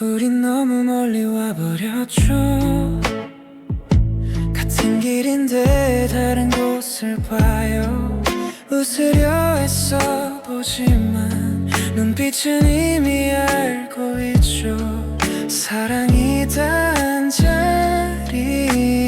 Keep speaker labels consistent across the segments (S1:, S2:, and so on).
S1: 우린 너무 멀리 와버렸죠. 같은 길인데 다른 곳을 봐요. 웃으려 했어 보지만 눈빛은 이미 알고 있죠. 사랑이 단 자리.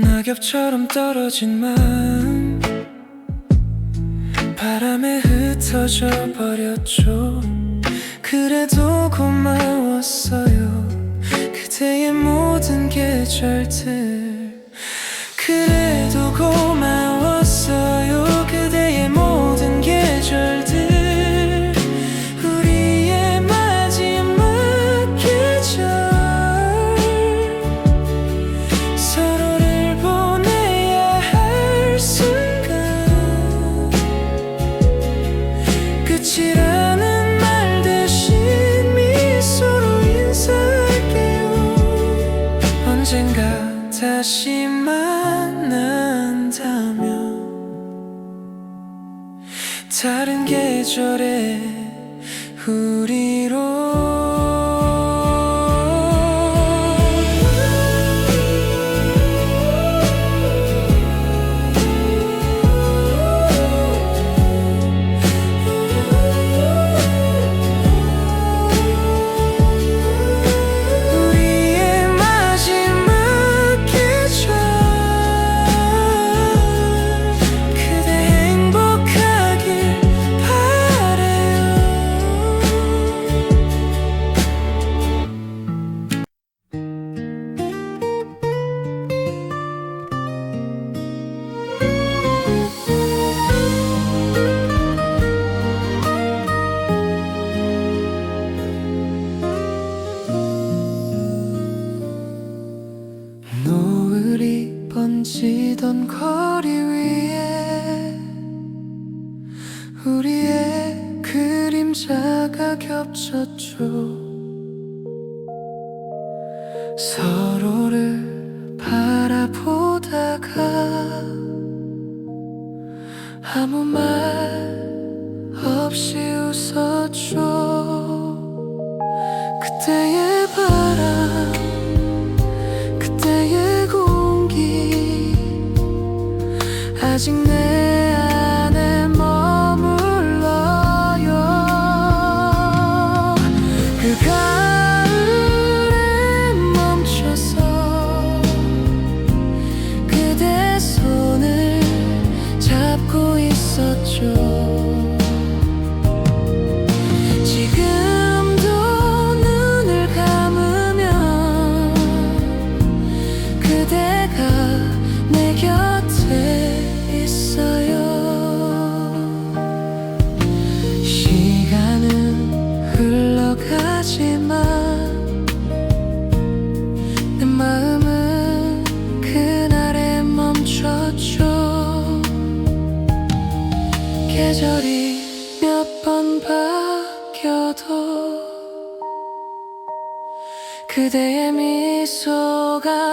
S1: 낙엽처럼 떨어진 마음. 바람에 흩어져 버렸죠. 그래도 고마웠어요. 그대의 모든 계절들. 우리로 겹쳤죠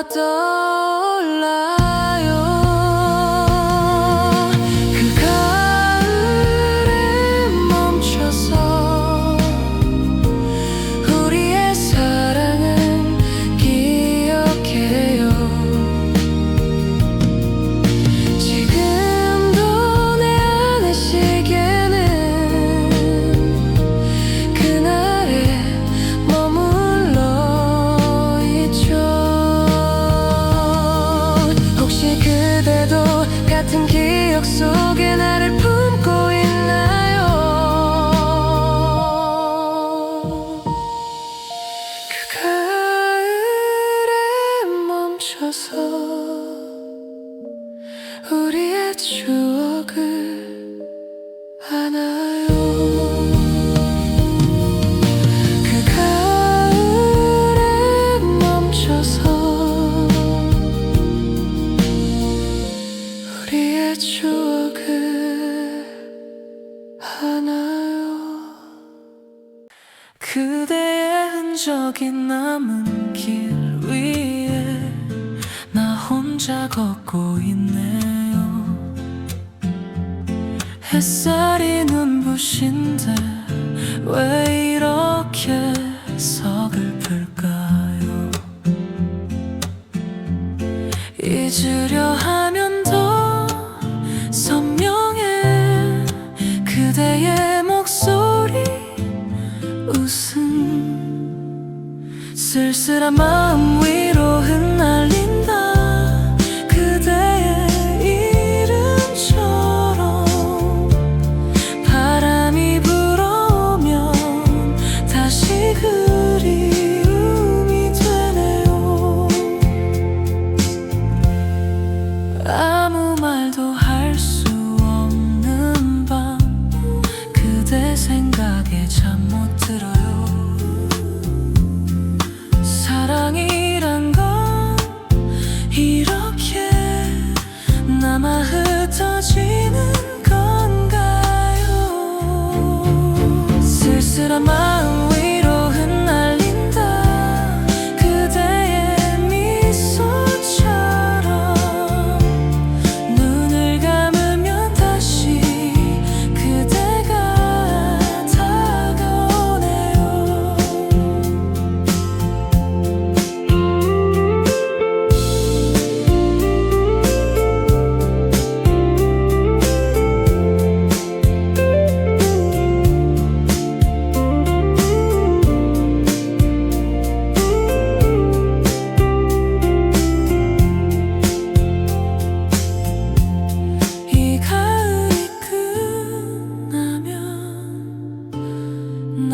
S1: daughter. 속. 햇살이 눈부신데 왜 이렇게 서글플까요? 잊으려 하면 더 선명해 그대의 목소리 웃음 쓸쓸한 마음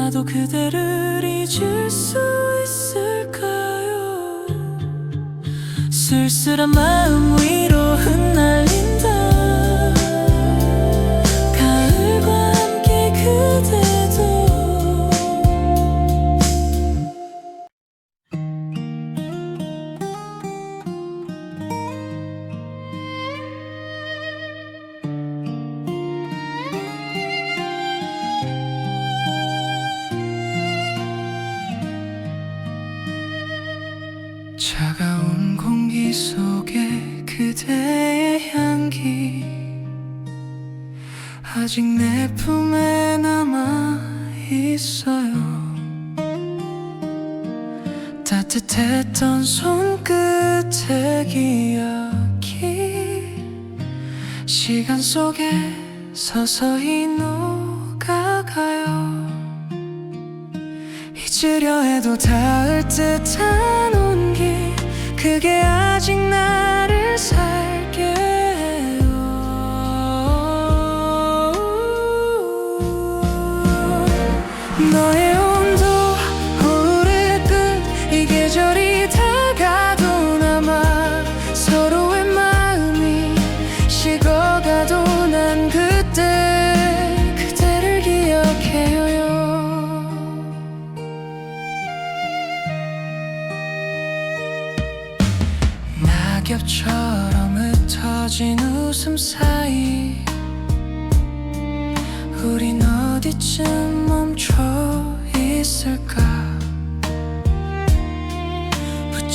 S1: 나도 그대를 잊을 수 있을까요? 쓸쓸한 마음 위로 흩날 시간 속에 서서히 녹아가요? 잊으려 해도 닿을 듯한 온기 그게 아직 나를 살게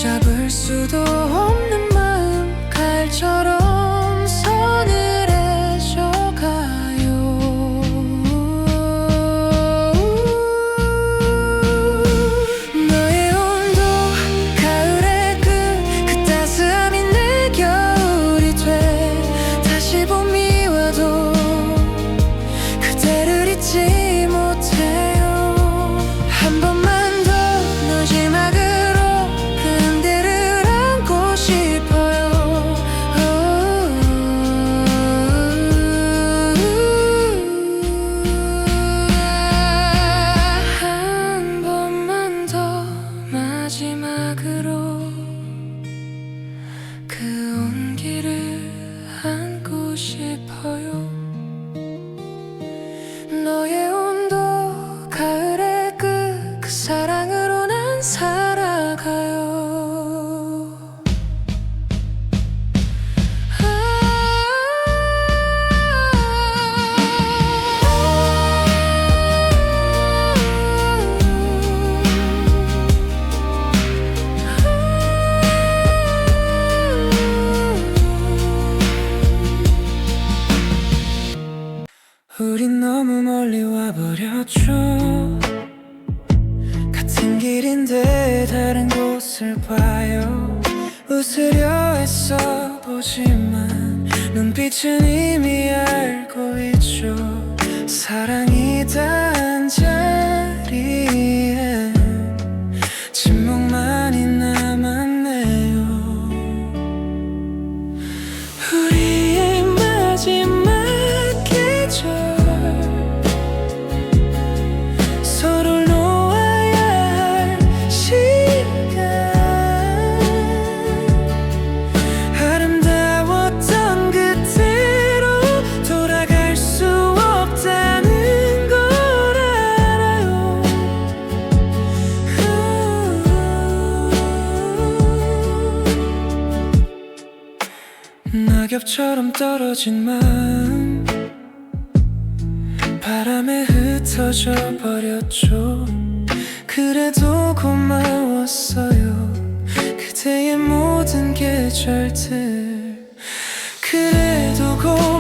S1: 잡을 수도 없는 바람처럼 떨어진 마음. 바람에 흩어져 버렸죠. 그래도 고마웠어요. 그대의 모든 계절들. 그래도 고마웠어요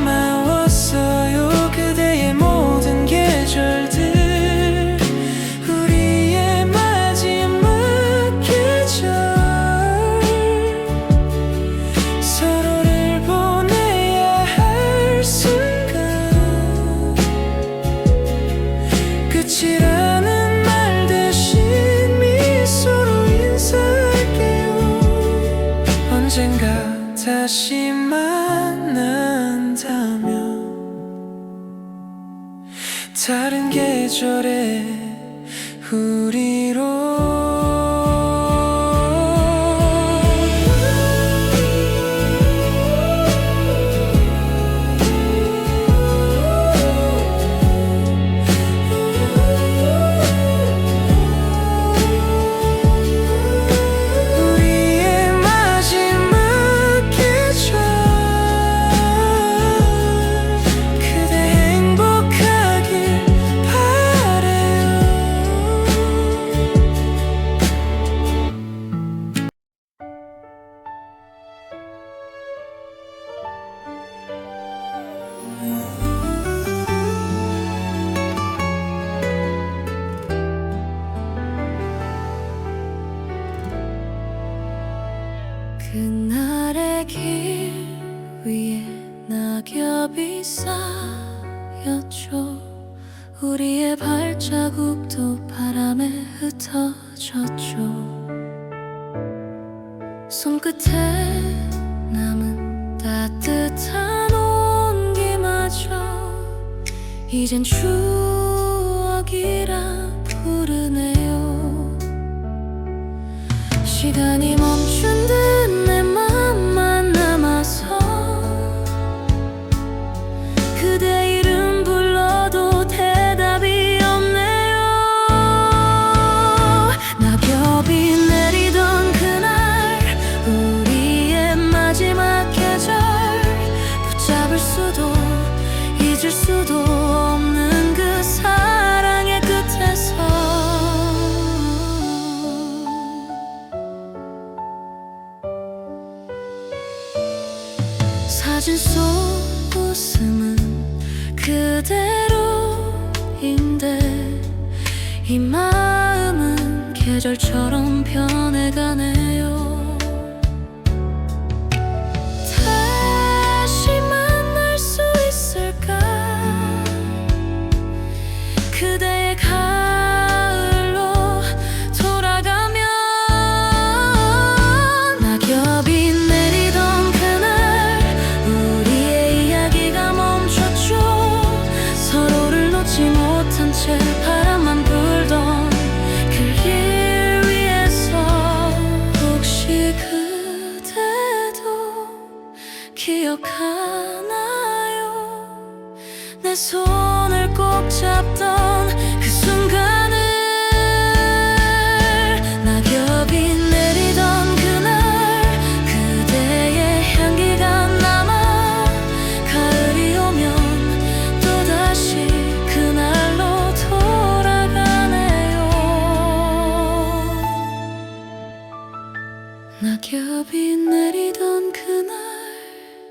S1: 비 내리던 그날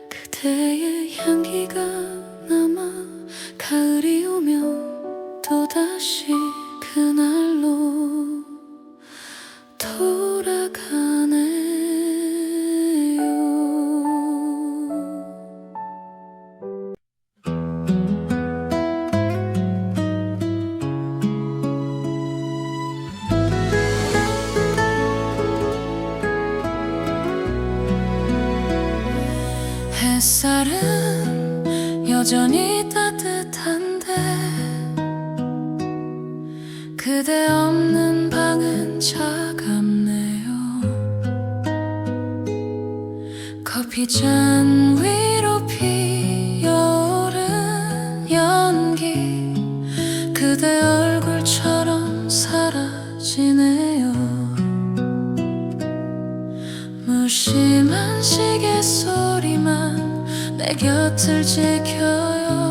S1: 그대의 향기가 남아 가을이 오면 또다시 그날로 소리만 내 곁을 지켜요.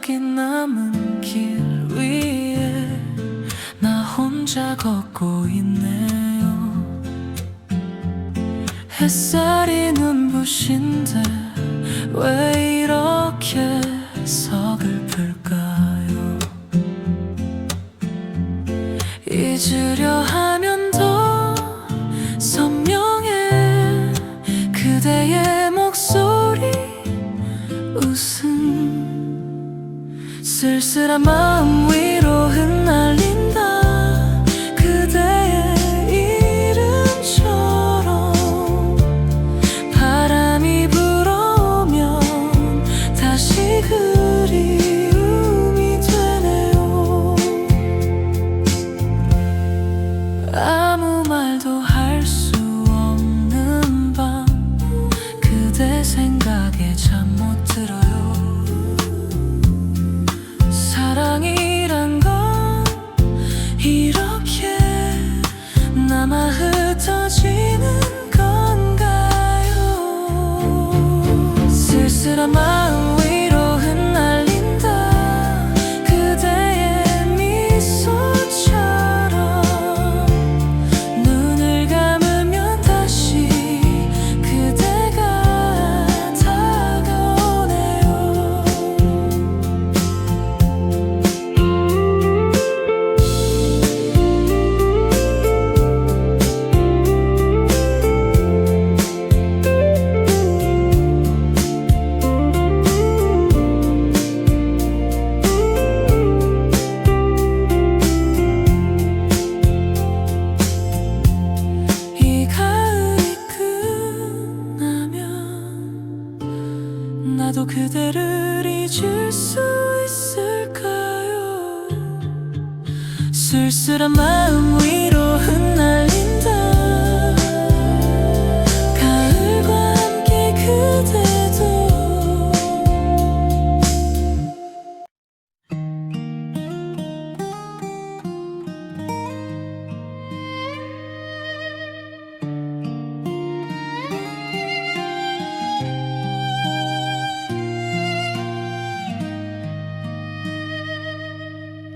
S1: 저기 남은 길 위에 나 혼자 걷고 있네요. 햇살이 눈부신데 왜 이렇게 서글플까요? 잊으려 하면 쓸쓸한 마음 위로 흩날린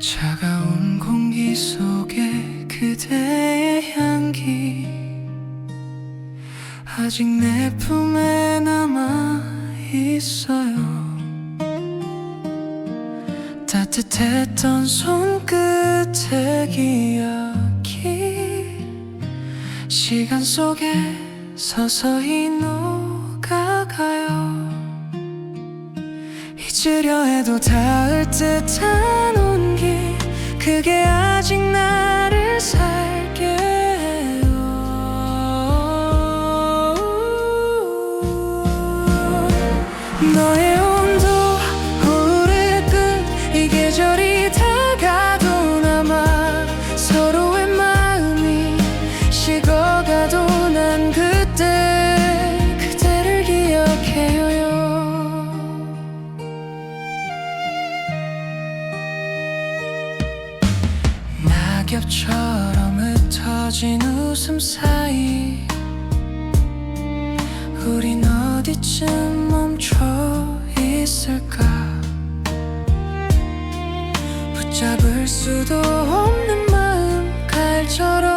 S1: 차가운 공기 속에 그대의 향기. 아직 내 품에 남아 있어요. 따뜻했던 손끝의 기억이 시간 속에 서서히 녹아가요. 잊으려 해도 닿을 듯한 온기 그게 아직 나를 살 낙엽처럼 흩어진 웃음 사이 우린 어디쯤 멈춰 있을까? 붙잡을 수도 없는 마음 칼처럼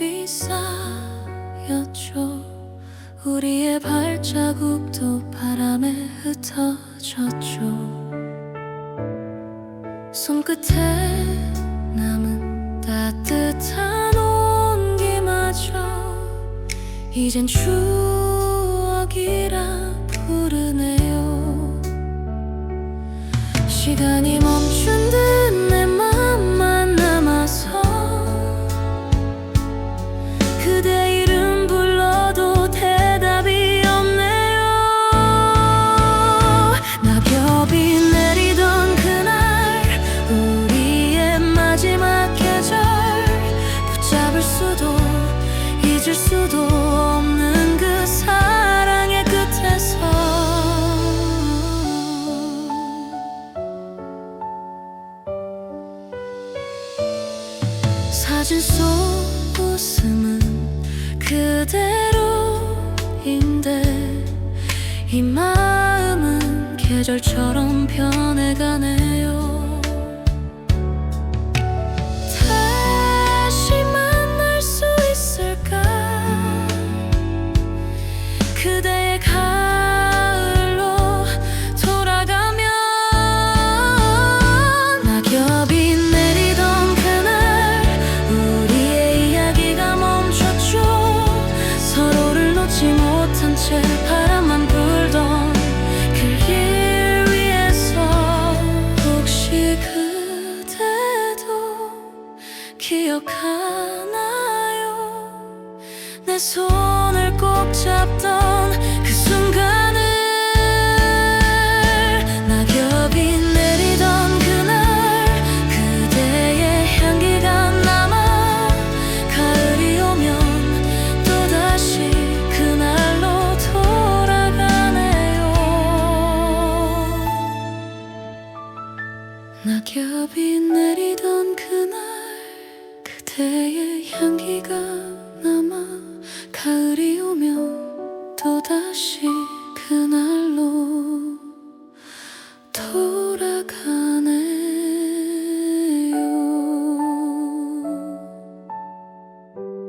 S1: 잎이 쌓였죠. 우리의 발자국도 바람에 흩어졌죠. 손끝에 남은 따뜻한 온기마저 이젠 추워 잊을 수도 없는 그 사랑의 끝에서. 사진 속 웃음은 그대로인데 이말